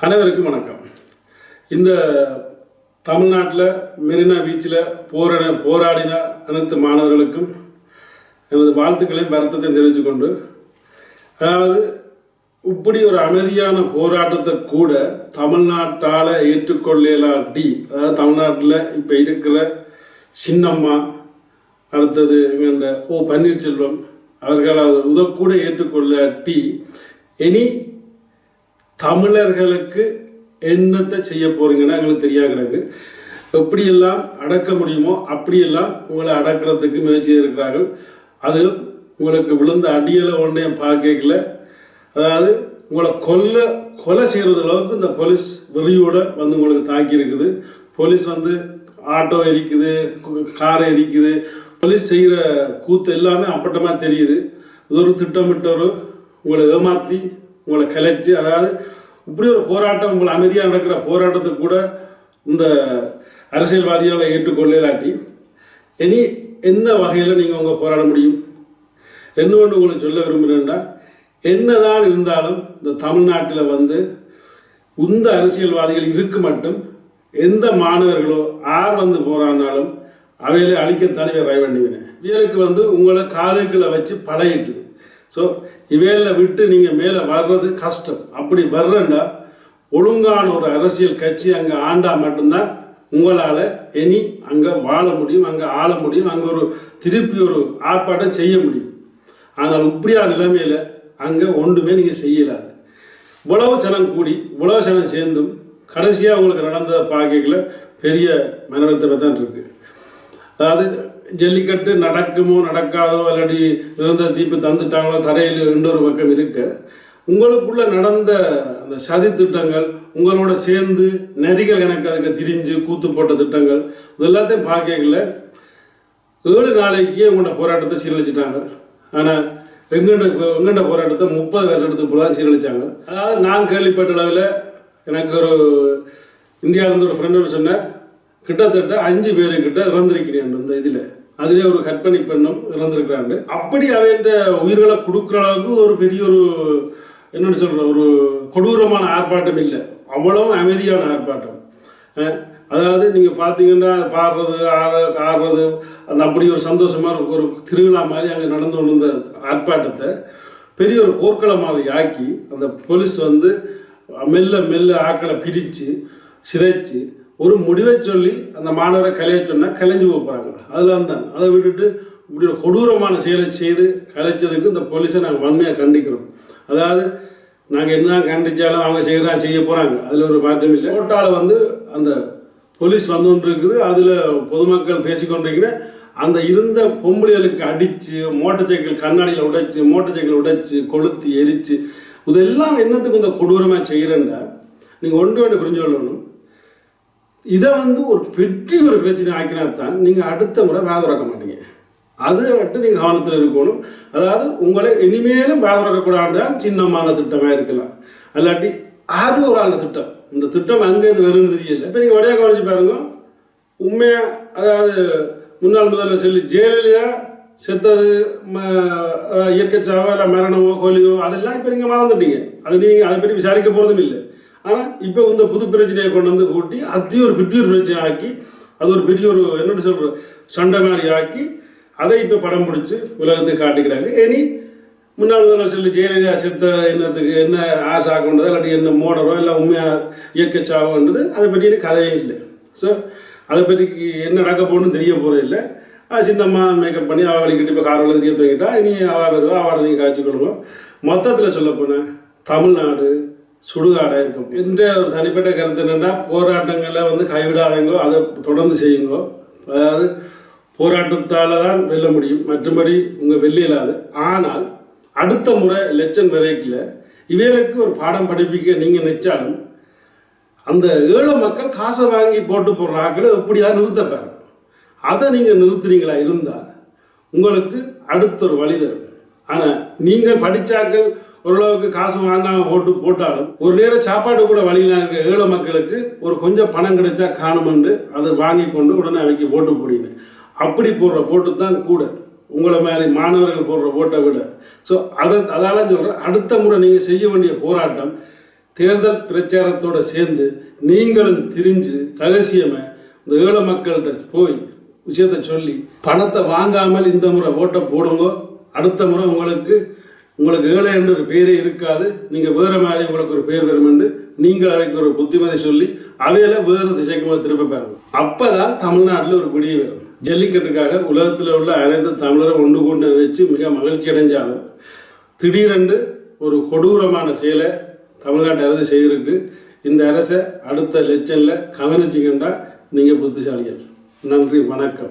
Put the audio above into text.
அனைவருக்கும் வணக்கம். இந்த தமிழ்நாட்டில் மெரினா பீச்சில் போராட போராடின அனைத்து மாணவர்களுக்கும் எனது வாழ்த்துக்களையும் வருத்தத்தையும் தெரிவித்துக் கொண்டு அதாவது இப்படி ஒரு அமைதியான போராட்டத்தை கூட தமிழ்நாட்டால் ஏற்றுக்கொள்ளலாட்டி அதாவது தமிழ்நாட்டில் இப்போ இருக்கிற சின்னம்மா அடுத்தது எங்க இந்த ஓ பன்னீர்செல்வம் அவர்களாவது அதை உதக்கூட ஏற்றுக்கொள்ளாட்டி இனி தமிழர்களுக்கு என்னத்தை செய்ய போறீங்கன்னா எங்களுக்கு தெரியாது கிடக்கு எப்படியெல்லாம் அடக்க முடியுமோ அப்படியெல்லாம் உங்களை அடக்கிறதுக்கு முயற்சி இருக்கிறார்கள். அது உங்களுக்கு விழுந்த அடியில் ஒன்றையும் பார்க்கல அதாவது உங்களை கொல்ல கொலை செய்கிறது அளவுக்கு இந்த போலீஸ் வெறியோடு வந்து உங்களுக்கு தாக்கி இருக்குது. போலீஸ் வந்து ஆட்டோ எரிக்குது காரை எரிக்குது. போலீஸ் செய்கிற கூத்து எல்லாமே அப்பட்டமாக தெரியுது. இது ஒரு திட்டமிட்டவர் உங்களை ஏமாற்றி உங்களை கலைச்சு அதாவது இப்படி ஒரு போராட்டம் உங்களை அமைதியாக நடக்கிற போராட்டத்தை கூட இந்த அரசியல்வாதிகளை ஏற்றுக்கொள்ளலாட்டி இனி எந்த வகையில் நீங்கள் உங்கள் போராட முடியும்? என்ன ஒன்று உங்களுக்கு சொல்ல விரும்புகிறேன்னா என்னதான் இருந்தாலும் இந்த தமிழ்நாட்டில் வந்து இந்த அரசியல்வாதிகள் இருக்கு மட்டும் எந்த மாணவர்களோ யார் வந்து போறானாலும் அவைகளை அழிக்கத்தானே ட்ரை பண்ணுவேன் இவர்களுக்கு வந்து உங்களை காலுக்களை வச்சு படையிட்டுது ஸோ இவையில விட்டு நீங்கள் மேலே வர்றது கஷ்டம். அப்படி வர்றண்டா ஒழுங்கான ஒரு அரசியல் கட்சி அங்கே ஆண்டா மட்டும்தான் உங்களால் இனி அங்கே வாழ முடியும் அங்கே ஆள முடியும் அங்கே ஒரு திருப்பி ஒரு ஆர்ப்பாட்டம் செய்ய முடியும். ஆனால் இப்படியான நிலைமையில் அங்கே ஒன்றுமே நீங்கள் செய்யலாது. உழவு சனம் கூடி உழவு சனம் சேர்ந்தும் கடைசியாக உங்களுக்கு நடந்த பாக்கையில் பெரிய மனவர்த்தமை தான் இருக்குது அதாவது ஜல்லிக்கட்டு நடக்குமோ நடக்காதோ இல்லாட்டி நிரந்தர தீர்ப்பு தந்துட்டாங்களோ தரையில் இன்னொரு பக்கம் இருக்க உங்களுக்குள்ள நடந்த அந்த சதி திட்டங்கள் உங்களோட சேர்ந்து நரிகள் எனக்கு அதுக்கு திரிஞ்சு கூத்து போட்ட திட்டங்கள் இது எல்லாத்தையும் பார்க்கல. ஏழு நாளைக்கு உங்களோட போராட்டத்தை சீரழிச்சிட்டாங்க. ஆனால் எங்கண்ட எங்கண்ட போராட்டத்தை முப்பது வருஷத்துக்கு போல தான் சீரழிச்சாங்க. அதாவது நான் கேள்விப்பட்ட அளவில் எனக்கு ஒரு இந்தியாவிலேருந்து ஒரு ஃப்ரெண்டு சொன்னேன் கிட்டத்தட்ட அஞ்சு பேருக்கிட்ட இறந்திருக்கிறேன் இந்த இதில். அதிலே ஒரு கற்பனை பெண்ணும் இறந்திருக்கிறாங்க. அப்படி அவைன்ற உயிர்களை கொடுக்குற அளவுக்கு ஒரு பெரிய ஒரு என்னென்னு சொல்கிற ஒரு கொடூரமான ஆர்ப்பாட்டம் இல்லை. அவ்வளவும் அமைதியான ஆர்ப்பாட்டம். அதாவது நீங்கள் பார்த்தீங்கன்னா பாடுறது ஆற ஆடுறது அந்த அப்படி ஒரு சந்தோஷமாக இருக்கும் ஒரு திருவிழா மாதிரி அங்கே நடந்து கொண்டு ஆர்ப்பாட்டத்தை பெரிய ஒரு போர்க்களமாக மாதிரி ஆக்கி அந்த போலீஸ் வந்து மெல்ல மெல்ல ஆக்களை பிரித்து சிதைச்சு ஒரு முடிவை சொல்லி அந்த மாணவரை கலைய சொன்னால் கலைஞ்சு போகிறாங்க அதில் தான் அதை விட்டுட்டு இப்படி ஒரு கொடூரமான செயலை செய்து கலைச்சதுக்கு இந்த போலீஸை நாங்கள் வன்மையாக கண்டிக்கிறோம். அதாவது நாங்கள் என்ன கண்டிச்சாலும் அவங்க செய்யறதான் செய்ய போகிறாங்க அதில் ஒரு மாற்றம் இல்லை. ஓட்டால் வந்து அந்த போலீஸ் வந்து கொண்டு இருக்குது அதில் பொதுமக்கள் பேசிக்கொண்டிருக்கிற அந்த இருந்த பொம்பளைகளுக்கு அடித்து மோட்டர் சைக்கிள் கண்ணாடியில் உடைச்சு மோட்டர் சைக்கிள் உடைச்சு கொளுத்தி எரித்து இதெல்லாம் என்னத்துக்கு இந்த கொடூரமாக செய்கிறேன்டா நீங்கள் ஒன்று ஒன்று புரிஞ்சு கொள்ளணும். இதை வந்து ஒரு பெரிய ஒரு பிரச்சனை ஆக்கினா தான் நீங்கள் அடுத்த முறை வேதறக்க மாட்டீங்க. அதை மட்டும் நீங்கள் கவனத்தில் இருக்கணும். அதாவது உங்களை இனிமேலும் வேதறக்கக்கூடாதுதான் சின்னமான திட்டமாக இருக்கலாம். அல்லாட்டி ஆறு ஒரு ஆள் திட்டம். இந்த திட்டம் அங்கேருந்து வரும்னு தெரியல. இப்போ நீங்கள் வடையாக கவனிச்சு பாருங்க. உண்மையாக அதாவது முன்னாள் முதல்வர் சொல்லி ஜெயலலிதா செத்தது ம இயற்கை சாவோ இல்லை மரணமோ கோலியோ அதெல்லாம் இப்போ நீங்கள் மறந்துட்டீங்க. அது நீங்கள் அதை பற்றி விசாரிக்க போகிறதும் இல்லை. ஆனால் இப்போ இந்த புது பிரச்சனையை கொண்டு வந்து கூட்டி அதையும் ஒரு பெரிய ஒரு பிரச்சனை ஆக்கி அது ஒரு பெரிய ஒரு என்னென்னு சொல்கிற சண்டை மாதிரி ஆக்கி அதை இப்போ படம் பிடிச்சி உலகத்துக்கு காட்டிக்கிறாங்க இனி முன்னாள் முதல்வர் ஜெயலலிதா செத்த என்னத்துக்கு என்ன ஆசை கொண்டதோ இல்லாட்டி என்ன மோடரோ இல்லை உண்மையாக இயற்கை சாவோன்றது அதை பற்றி எனக்கு கதையே இல்லை ஸோ அதை பற்றி என்ன நடக்க போகணும்னு தெரிய போகிறது இல்லை சின்னம்மா மேக்கப் பண்ணி அவள் வலிக்கிட்டு இப்போ காரில் தெரிய தூக்கிட்டா இனி அவள் வருவா அவளை நீங்கள் காய்ச்சி கொள்வோம் மொத்தத்தில் சொல்லப்போனால் தமிழ்நாடு சுடுகாடாக இருக்கும். என்ற ஒரு தனிப்பட்ட கருத்து என்னென்னா போராட்டங்களை வந்து கைவிடாதீங்கோ அதை தொடர்ந்து செய்யுங்கோ. அதாவது போராட்டத்தால் தான் வெல்ல முடியும். மற்றபடி உங்கள் வெல்ல இயலாது ஆனால் அடுத்த முறை லட்சம் விரைக்கில் இவர்களுக்கு ஒரு பாடம் படிப்பிக்க நீங்கள் நினச்சாலும் அந்த ஏழை மக்கள் காசை வாங்கி போட்டு போடுற ஆக்களை எப்படியா நிறுத்தப்பாரு அதை நீங்கள் நிறுத்துறீங்களா? இருந்தால் உங்களுக்கு அடுத்த ஒரு வழி வரும். ஆனால் நீங்கள் படித்தாக்கள் ஓரளவுக்கு காசு வாங்காமல் போட்டு போட்டாலும் ஒரு நேரம் சாப்பாடு கூட வழியில் இருக்க ஏழை மக்களுக்கு ஒரு கொஞ்சம் பணம் கிடைச்சா காணுமென்று அதை வாங்கி கொண்டு உடனே அவைக்கு ஓட்டு போடுங்க அப்படி போடுற போட்டு தான் கூட. உங்களை மாதிரி மாணவர்கள் போடுற ஓட்டை விட. ஸோ அதை அதால சொல்கிறேன் அடுத்த முறை நீங்கள் செய்ய வேண்டிய போராட்டம் தேர்தல் பிரச்சாரத்தோட சேர்ந்து நீங்களும் திரிஞ்சு ரகசியமாக இந்த ஏழை மக்கள்கிட்ட போய் விஷயத்தை சொல்லி பணத்தை வாங்காமல் இந்த முறை ஓட்டை போடுங்க. அடுத்த முறை உங்களுக்கு உங்களுக்கு ஏழை என்று ஒரு பேரே இருக்காது. நீங்கள் வேறு மாதிரி உங்களுக்கு ஒரு பேர் வரும் என்று நீங்கள் அவைக்கு ஒரு புத்திமதி சொல்லி அவையில வேறு திசைக்கு முதல் திரும்ப பாருங்க அப்பதான் தமிழ்நாட்டில் ஒரு விடிய வரும். ஜல்லிக்கட்டுக்காக உலகத்தில் உள்ள அனைத்து தமிழரை ஒன்று கொண்டு நினைச்சு மிக மகிழ்ச்சி அடைஞ்சாலும் திடீரென்று ஒரு கொடூரமான செயலை தமிழ்நாட்டு அரசு செய்திருக்கு. இந்த அரசை அடுத்த லெச்சனில் கவனிச்சிங்கன்னா நீங்கள் புத்திசாலிகள். நன்றி வணக்கம்.